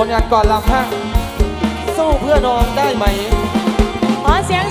คนงานก่อนลำแพงสู้เพื่อน้องได้ไหม ขอเสียง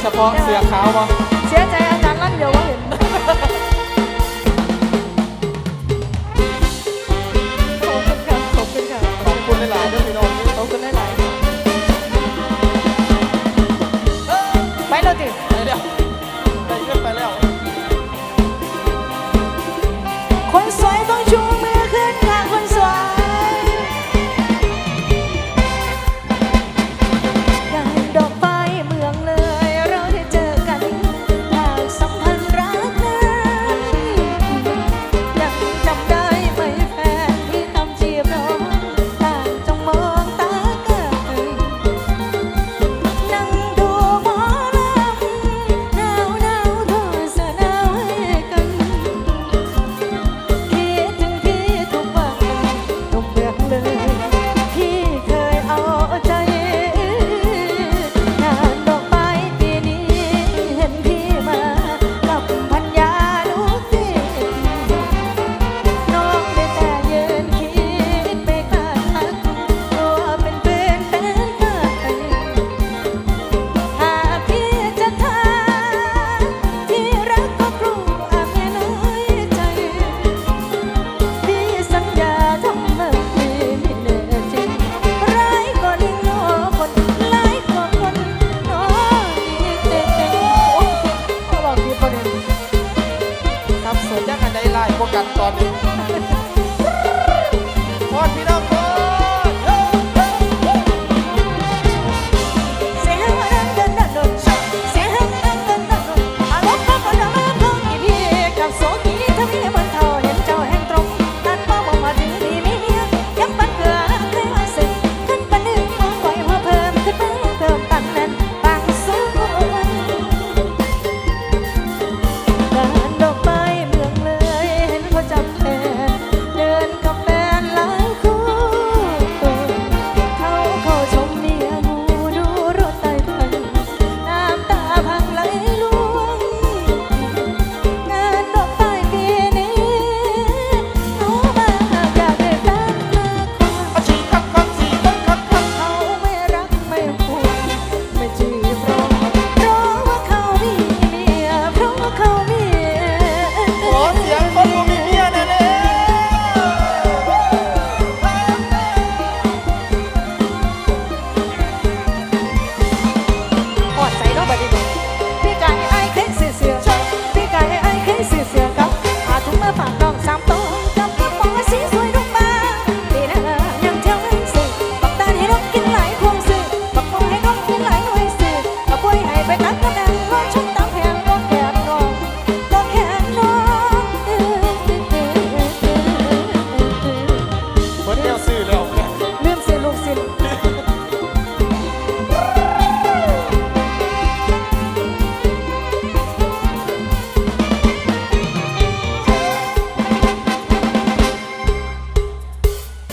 เฉพาะเสื้อขาววะเสียใจอาจารย์ลั่นเดียวว่าเห็นขอบคุณค่ะขอบคุณค่ะขอบคุณหลายๆด้วยพี่น้องขอบคุณหลาย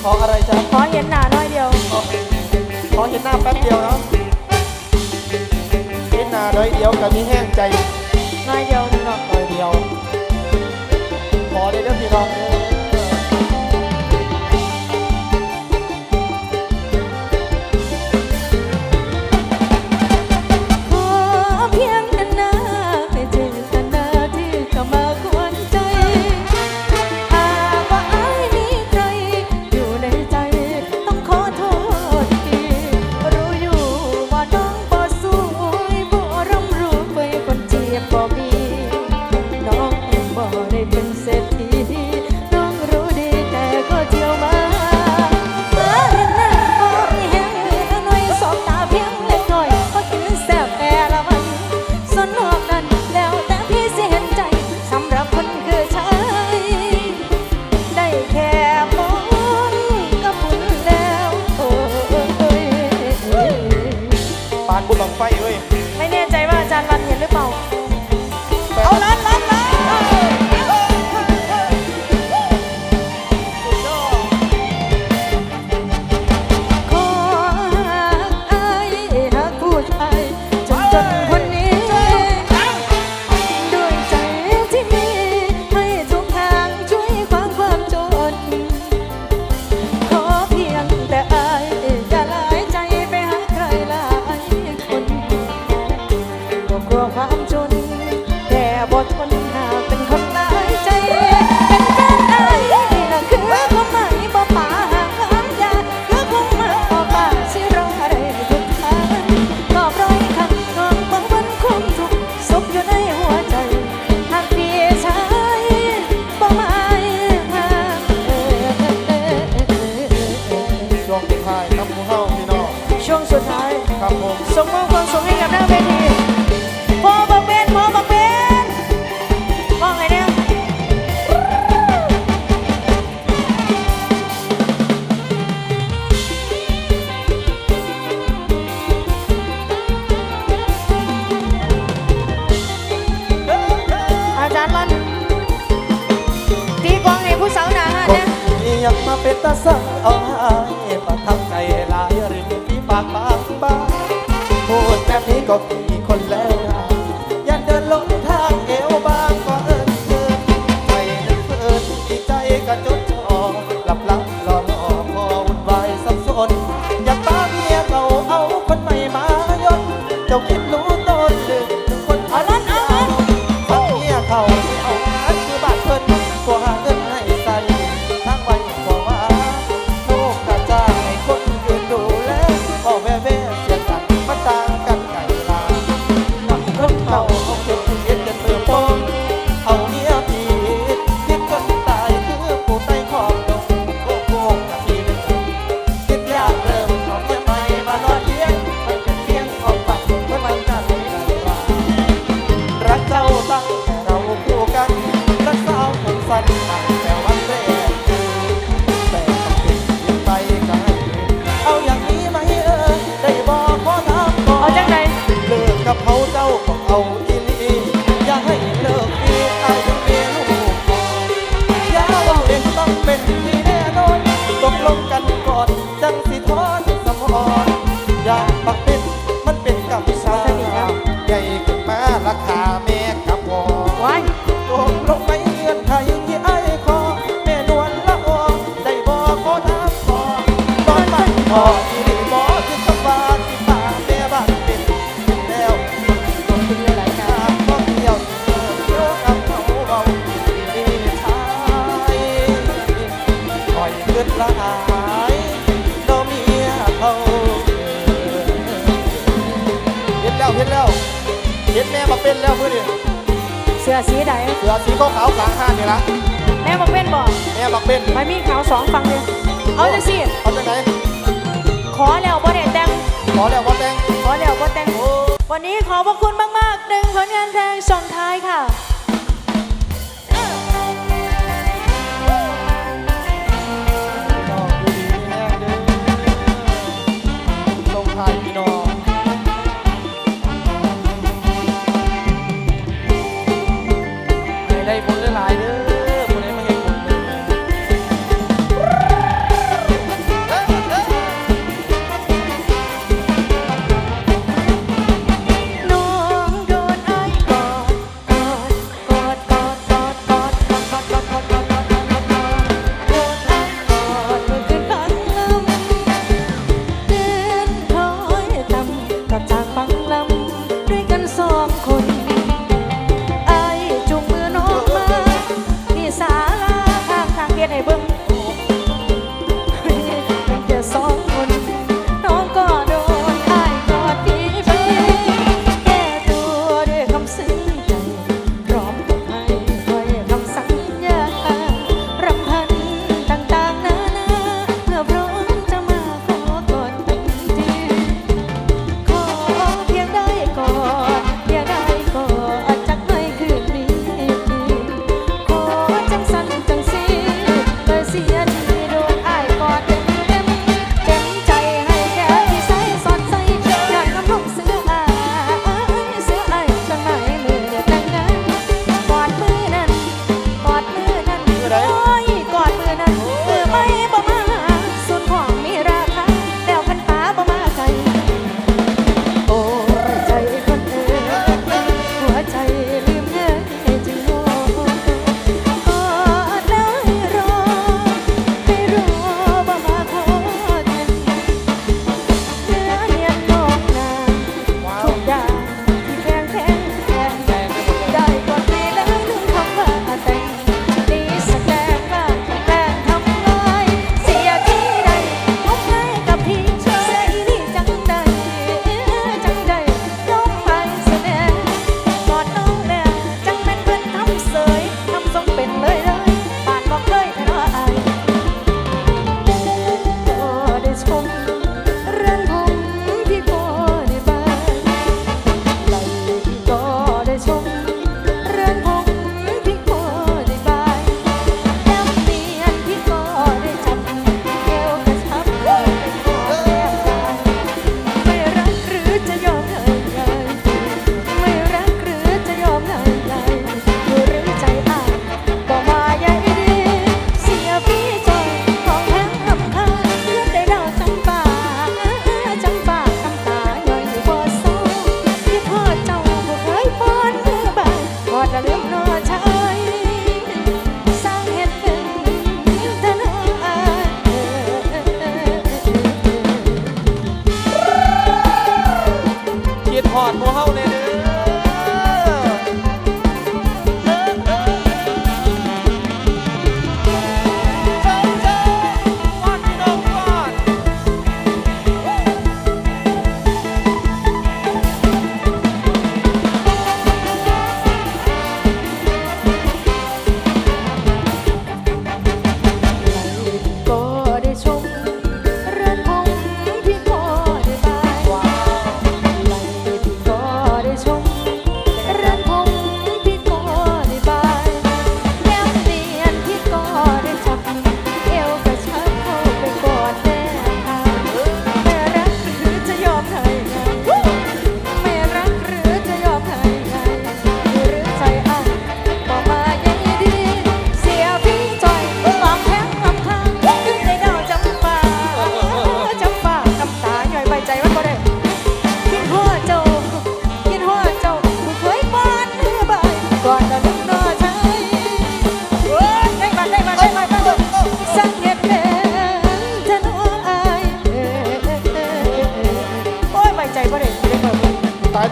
ขออะไรจ๊ะขอเห็นหน้าน้อยเดียวขอเห็นหน้าแป๊บเดียวเนาะเห็นหน้าน้อยเดียวกับมีแห้งใจน้อยเดียวมึน้อยเดียวขอได้เด้อพี่น้อง ก็มีคนแล้วนะย่าเดินลงทางเอวบางก็เอิญเอิญใจนั้เอิญใจก็จดจ่อหหลับหล่อหล่อพอวุ่นวายสับสน อยากตาเมียเก่าเอาคนใหม่มายนเจ้าคิดรู้ แล้เพื่อนเสื้อสีใดเสือสีก็ขาวขางข้างนี่ละแม่บักเป็นบอกแม่บักเป็นไม่มีขาวสองฟังเลยเอาจังสิเอาจังไหนขอแล้วบ่ไแต่งขอแล้วบ่แต่งขอแล้วบ่แต่งวันนี้ขอพระคุณ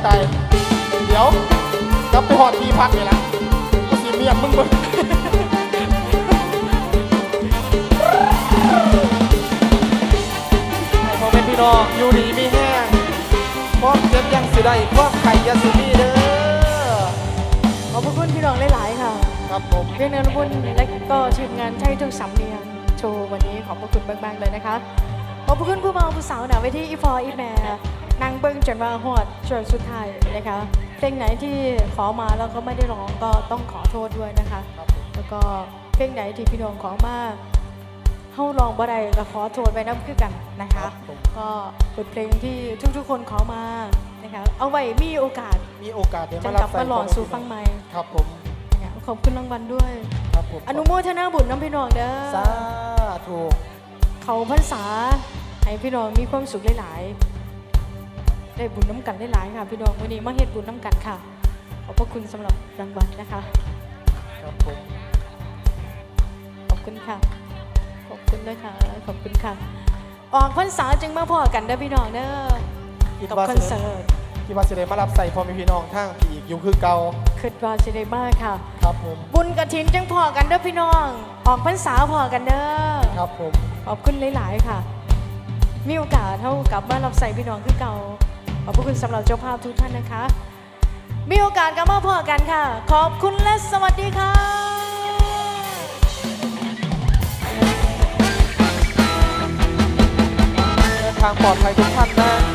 ตายเดี๋ยวกลับไปหอดที่พักเลยละกูสิเมียมึงเบิ่งให้พ่อแม่พี่น้องอยู่ดีมีแห้งความเจ็บยังสิได้ความไข่อยาสิมีเด้อขอบพระคุณพี่น้องหลาย ๆ ค่ะครับผมเรียนเนินบุญและก็ทีมงานใช้ทุกสำเนียงโชว์วันนี้ขอบพระคุณมาก ๆ เลยนะคะขอบพระคุณผู้บ่าวผู้สาวหนาเวทีอีฟออีแม่ นางเบิ้งจนมาหอดจนสุดท้ายนะคะ เพลงไหนที่ขอมาแล้วก็ไม่ได้ร้องก็ต้องขอโทษด้วยนะคะ แล้วก็เพลงไหนที่พี่น้องขอมาเฮาลองบ่ได้ก็ขอโทษไว้น้ำคือกันนะคะ ก็เป็นเพลงที่ทุกๆคนขอมานะคะเอาไว้มีโอกาสมีโอกาสเดี๋ยวจะมากรัลับบใส่มาหล่อสู่ฟังใหม่ครับผมนะคะขอบคุณรางวัลด้วย ครับผมอนุโมทนาบุญน้ำพี่น้องเด้อ สาธุ เขาพรรษาให้พี่น้องมีความสุขหลาย ๆ ได้บุญน้ำกันหลายๆค่ะ พี่น้องวันนี้มาเฮ็ดบุญน้ำกันค่ะ ขอบพระคุณสำหรับรางวัลนะคะ ครับผมขอบคุณค่ะ ขอบคุณด้วยค่ะ ขอบคุณค่ะ ออกพรรษาจึงมาพอกันเด้อพี่น้องเด้อคิดกับว่าคอนสิเสิร์ตคิดว่าสิได้มารับใส่พ่อแม่พี่น้องทางที่อีกอยู่คือเก่าคิดว่าสิได้มากค่ะ ครับผมบุญกระถินจึงพอกันเด้อพี่น้อง ออกพรรษาพอกันเด้อ ครับผม ขอบคุณหลาย ๆ ค่ะ มีโอกาสเท่ากลับมารับใส่พี่น้องคือเก่า ขอบพระคุณสำหรับเจ้าภาพทุกท่านนะคะ มีโอกาสกลับมาพบกันค่ะ ขอบคุณและสวัสดีค่ะทางปลอดภัยทุกท่านนะ